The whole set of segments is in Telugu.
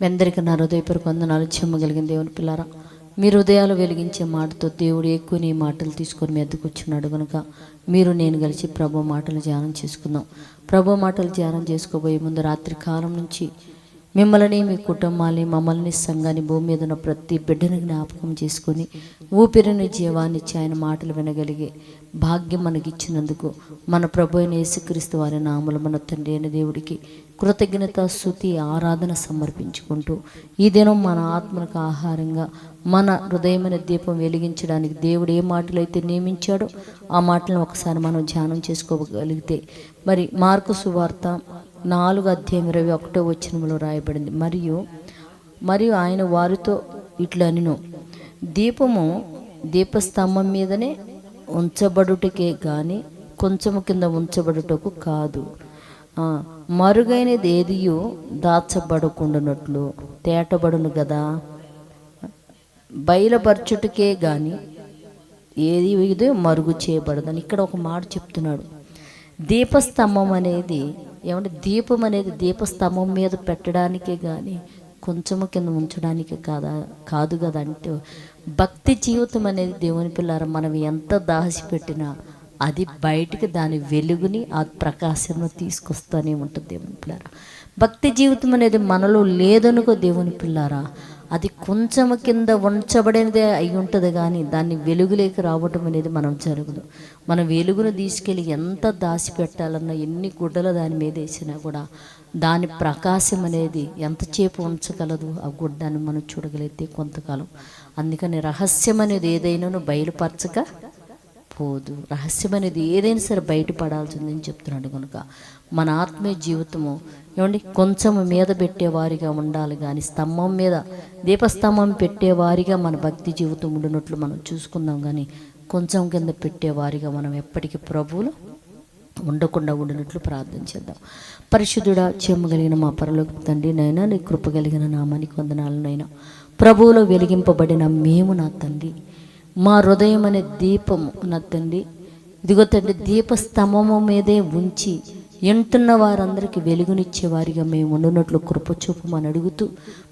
మీ అందరికీ నా హృదయపూర్వక వందనాలు. చెమ్మగలిగిన దేవుని పిల్లారా మీ హృదయాలు వెలిగించే మాటతో దేవుడు ఎక్కువ నీ మాటలు తీసుకొని మీ ఎద్దుకు వచ్చినాడు కనుక మీరు నేను కలిసి ప్రభు మాటలు ధ్యానం చేసుకుందాం. ప్రభు మాటలు ధ్యానం చేసుకోబోయే ముందు రాత్రి కాలం నుంచి మిమ్మల్ని మీ కుటుంబాన్ని మమ్మల్ని సంఘాన్ని భూమి మీద ఉన్న ప్రతి బిడ్డను జ్ఞాపకం చేసుకొని ఊపిరిని జీవాన్ని ఆయన మాటలు వినగలిగే భాగ్యం మనకిచ్చినందుకు మన ప్రభు అయిన యేసుక్రీస్తు వారి నామలు మన తండ్రి అయిన దేవుడికి కృతజ్ఞత స్థుతి ఆరాధన సమర్పించుకుంటూ ఈ దినం మన ఆత్మలకు ఆహారంగా మన హృదయమైన దీపం వెలిగించడానికి దేవుడు ఏ మాటలు అయితే నియమించాడో ఆ మాటలను ఒకసారి మనం ధ్యానం చేసుకోగలిగితే మరి మార్కు సువార్త నాలుగు అధ్యాయం ఇరవై ఒకటో వచనంలో రాయబడింది. మరియు మరియు ఆయన వారితో ఇట్లనిను దీపము దీపస్తంభం మీదనే ఉంచబడుటకే కానీ కొంచెము కింద ఉంచబడుటకు కాదు. మరుగైనది ఏదియు దాచబడకుండానట్లు తేటబడును కదా బయలుపరచుటకే కానీ ఏది ఇది మరుగు చేయబడదని. ఇక్కడ ఒక మాట చెప్తున్నాడు. దీపస్తంభం అనేది ఏమంటే దీపం అనేది దీపస్తంభం మీద పెట్టడానికే కానీ కొంచెము కింద ఉంచడానికి కాదా కాదు కదా అంటూ భక్తి జీవితం అనేది దేవుని పిల్లార మనం ఎంత దాచిపెట్టినా అది బయటికి దాని వెలుగుని ఆ ప్రకాశంను తీసుకొస్తూనే ఉంటుంది దేవుని పిల్లారా. భక్తి జీవితం అనేది మనలో లేదనుకో దేవుని పిల్లారా అది కొంచెం కింద ఉంచబడినదే అయి ఉంటుంది కానీ దాన్ని వెలుగులోకి రావటం అనేది మనం జరగదు. మన వెలుగును తీసుకెళ్ళి ఎంత దాచిపెట్టాలన్నా ఎన్ని గుడ్డలు దాని మీద వేసినా కూడా దాని ప్రకాశం అనేది ఎంతసేపు ఉంచగలదు ఆ గుడ్డని మనం చూడగలిగితే కొంతకాలం. అందుకని రహస్యం అనేది ఏదైనాను బయలుపరచక పోదు. రహస్యం అనేది ఏదైనా సరే బయటపడాల్సిందని చెప్తున్నాడు కనుక మన ఆత్మీయ జీవితము ఏమండి కొంచెం మీద పెట్టేవారిగా ఉండాలి కానీ స్తంభం మీద దీపస్తంభం పెట్టేవారిగా మన భక్తి జీవితం ఉండినట్లు మనం చూసుకుందాం కానీ కొంచెం కింద పెట్టేవారిగా మనం ఎప్పటికీ ప్రభువులు ఉండకుండా ఉండినట్లు ప్రార్థన చేద్దాం. పరిశుద్ధుడా చెమ్మగలిగిన మా పరలోకి తండ్రి నైనా నీ కృప కలిగిన నామానికి వందనాలనైనా ప్రభువులో వెలిగింపబడిన మేము నా తండ్రి. మా హృదయం అనే దీపము నా ఇదిగో తండ్రి దీపస్తంభము మీదే ఉంచి ఎంటున్న వారందరికీ వెలుగునిచ్చే వారిగా మేము ఉండునట్లు కృపచూపమని అడుగుతూ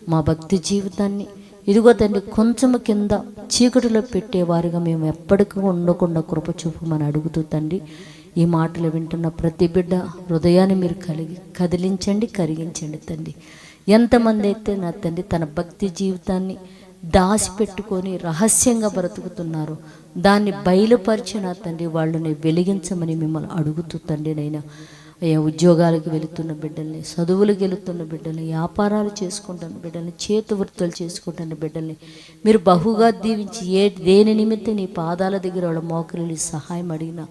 మా భక్తి జీవితాన్ని ఇదిగో తండ్రి కొంచెం కింద చీకటిలో పెట్టేవారుగా మేము ఎప్పటికీ ఉండకుండా కృపచూపమని అడుగుతూ తండ్రి ఈ మాటలు వింటున్న ప్రతి బిడ్డ హృదయాన్ని మీరు కలిగి కదిలించండి కరిగించండి తండ్రి. ఎంతమంది అయితే నా తండ్రి తన భక్తి జీవితాన్ని దాచిపెట్టుకొని రహస్యంగా బ్రతుకుతున్నారు. దాన్ని బయలుపరిచిన తండ్రి వాళ్ళని వెలిగించమని మిమ్మల్ని అడుగుతూ తండ్రి నైనా అయ్యా ఉద్యోగాలకు వెళుతున్న బిడ్డల్ని చదువులకు వెళుతున్న బిడ్డల్ని వ్యాపారాలు చేసుకుంటున్న బిడ్డల్ని చేతి వృత్తులు చేసుకుంటున్న బిడ్డల్ని మీరు బహుగా దీవించి ఏ దేని నిమిత్తం నీ పాదాల దగ్గర వాళ్ళ మోకరిని సహాయం అడిగినా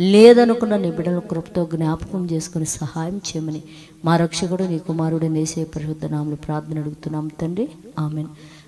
లేదనుకున్న నీ బిడ్డల కృపతో జ్ఞాపకం చేసుకుని సహాయం చేయమని మా రక్షకుడు నీ కుమారుడు నేసే పరిశుద్ధ నామలు ప్రార్థన అడుగుతున్నాం తండ్రి. ఆమెన్.